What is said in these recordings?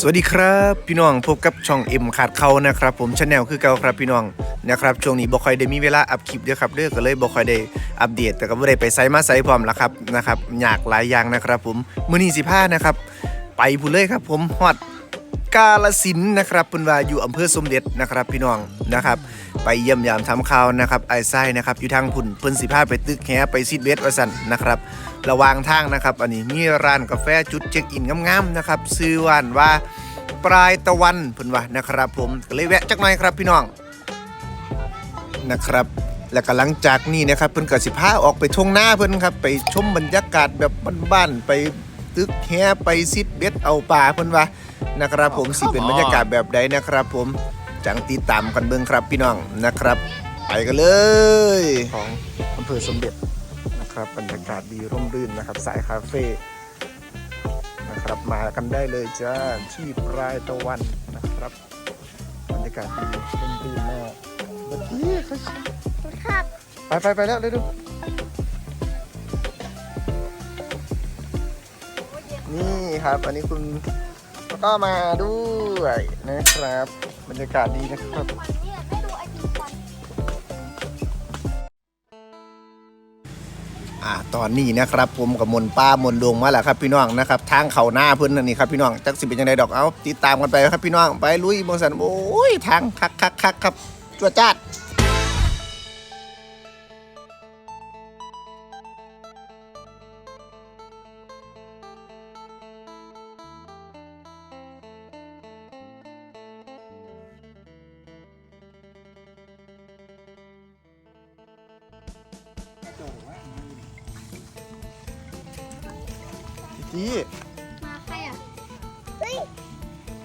สวัสดีครับพี่น้องพบกับช่องเอ็มขาดเขานะครับผมชาแนลคือเก่าครับพี่น้องนะครับช่วงนี้บ่ค่อยได้มีเวลาอัพคลิปด้อครับเด้อก็เลยบ่ค่อยได้อัปเดตแต่ก็บ่ได้ไปไซมาไซพร้อมแล้วครับนะครับอยากหลายอย่างนะครับผมมื้อนี้สิพานะครับ ไปพุ่นเลยครับผมฮอดกาลสินนะครับพิ่นว่าอยู่อำเภอสมเด็จนะครับพี่น้องนะครับไปเยี่ยมยามทำข่าวนะครับไอ้ไส้นะครับอยู่ทางพุ่นเพิ่นสิพาไปตึกแฮไปซิดเวสว่าซั่นนะครับระหว่างทางนะครับ อันนี้มีร้านกาแฟจุดเช็คอินงามๆนะครับชื่อว่านว่า ปลายตะวันเพิ่นว่านะครับผมก็เลยแวะจักหน่อยครับพี่น้องนะครับ แล้วก็หลังจากนี้นะครับเพิ่นก็สิพาออกไปทุ่งนาเพิ่นครับ ไปชมบรรยากาศแบบบ้านๆไปตึกแฮไปซิดเบ็ดเอาปลาเพิ่นว่านะครับผมสิเป็นบรรยากาศแบบใดนะครับ ผมจังติดตามกันเบิ่งครับพี่น้องนะครับ ไปกันเลยของอำเภอสมเด็จนะครับบรรยากาศดีร่มรื่นนะครับ สายคาเฟ่ นะครับ มากันได้เลยจ้าที่ปลายตะวันนะครับบรรยากาศดีร่มรื่มากสวัสดีครับครับไปไปไปแล้วเร็วดูนี่ครับ อันนี้คุณก็มาด้วยนะครับ บรรยากาศดีนะครับ อ่าตอนนี้นะครับผมกับมนป้ามนดวงมาแล้วครับพี่น้องนะครับทางเขาหน้าเพิ่นนั่นนี่ครับพี่น้องจักสิเป็นยังไงดอกเอาติดตามกันไปครับพี่น้องไปลุยมองสันโอ้ยทางคักคักคักครับจวดจ้าด จีมาใครอะเฮ้ย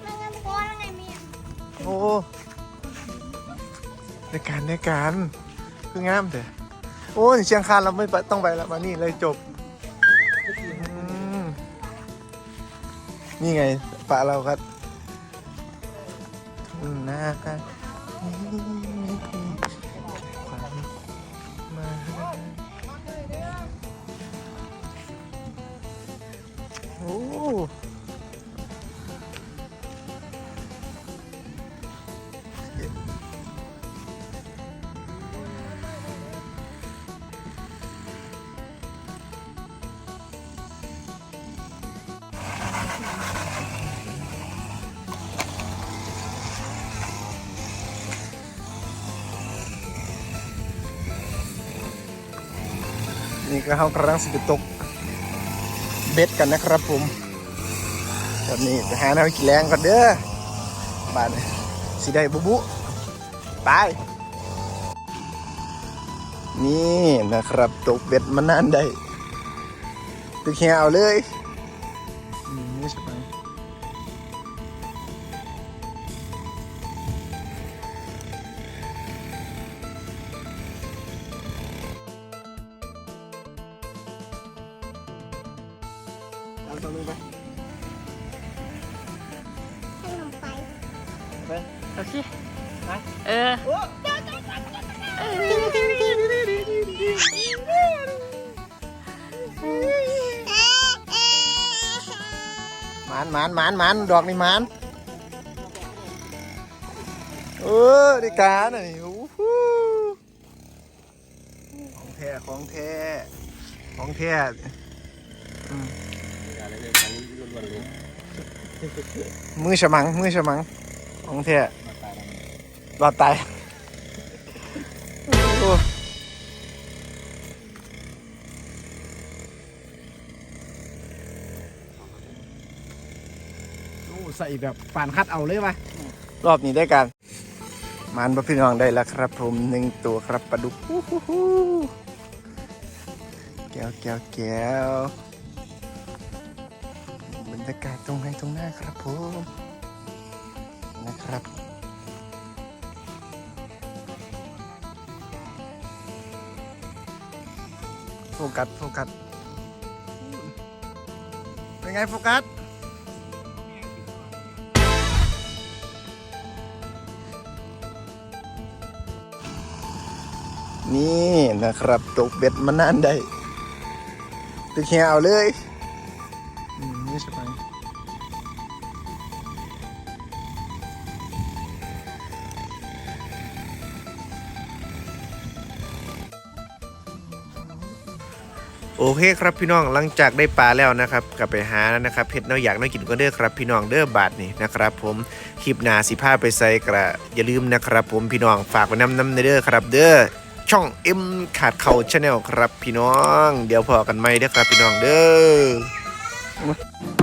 มันกันพอแล้วไงเมียโอ้ในการในการคืองามเถอะโอ้ยเชียงคานเราไม่ไปต้องไปแล้วมานี่เลยจบอืมนี่ไงปะเราครับทุ่งนา โอ้นี่ก็เขากำลังสิไปตกเบ็ดกันนะครับผม ตอนนี้หาแนวกินแรงก่อนเด้อบานนี้สิได้บุบุไปนี่นะครับตกเบ็ดมานานได้ตึกแหวเลยอืมนี่ใช่ไหมเอาตรงนี้ไป ให้ลงไปไปโอเคเออหมานหมานหมานหมานดอกนี่หมานเออได้การอะนี่อ้โหของแท้ของแท้ของแท้อืม มือฉมัง มือฉมัง ของแท้รอดตายโอ้โอ้ใส่แบบปานคัดเอาเลยวะรอบนี้ได้กันมันบ่พี่น้องได้แล้วครับ ผมหนึ่งตัวครับปลาดุกฮู้ฮู้ฮู้แก้วแก้วแก้ว บรรยากาศตรงไหนตรงหน้าครับผมนะครับ โฟกัส โฟกัส เป็นไงโฟกัสนี่นะครับตกเบ็ดมานานได้ตึกแหวเลย นี้ใช่ไหมโอเคครับพี่น้องหลังจากได้ปลาแล้วนะครับกลับไปหาแล้วนะครับเพชรน้อยอยากน้อกินก็เด้อครับ พี่น้องเด้อบาทนี่นะครับ ผมคลิปหนาสีผ้าไปใส่กระอย่าลืมนะครับ ผมพี่น้องฝากไว้น้ำน้ำเด้อครับ เด้อช่องเอ็มขาดเข่าชาแนลครับพี่น้อง เดี๋ยวพอกันไหมเด้อครับพี่น้องเด้อ 我